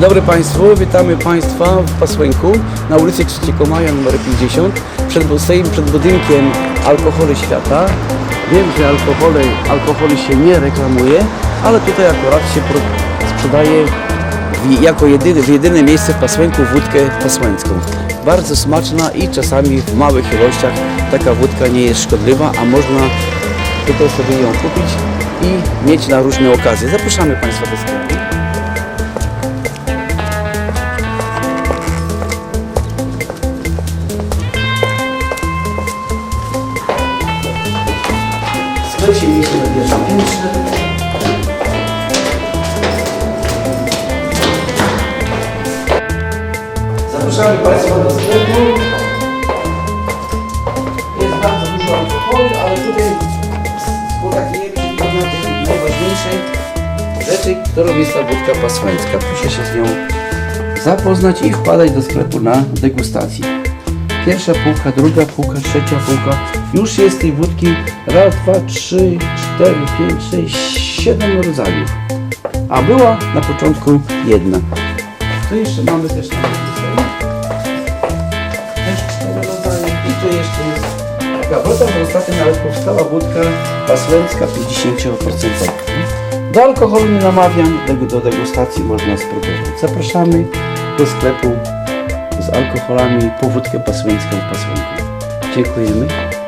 Dzień dobry Państwu, witamy Państwa w Pasłęku na ulicy 3 Maja nr 50 przed, przed budynkiem Alkohole Świata. Wiem, że alkohole, alkohole się nie reklamuje, ale tutaj akurat się sprzedaje jako jedyny, w jedyne miejsce w Pasłęku wódkę pasłęcką. Bardzo smaczna i czasami w małych ilościach taka wódka nie jest szkodliwa, a można tutaj sobie ją kupić i mieć na różne okazje. Zapraszamy Państwa do sklepu. Sklep się na pierwszym piętrze. Zapraszamy Państwa do sklepu. Jest bardzo dużo alkoholu, ale tutaj współpracujemy na tej najważniejszej rzeczy, którą jest ta wódka pasłęcka. Proszę się z nią zapoznać i wpadać do sklepu na degustację. Pierwsza półka, druga półka, trzecia półka. Już jest tej wódki raz, dwa, trzy, cztery, pięć, sześć, siedem rodzajów. A była na początku jedna. Tu jeszcze mamy też na Też cztery rodzaje. I tu jeszcze jest woda, bo ostatnio nawet powstała wódka pasłęcka 50%. Do alkoholu nie namawiam, do, degustacji można spróbować. Zapraszamy do sklepu alkoholami po wódkę pasłęcką w Pasłęku. Dziękujemy.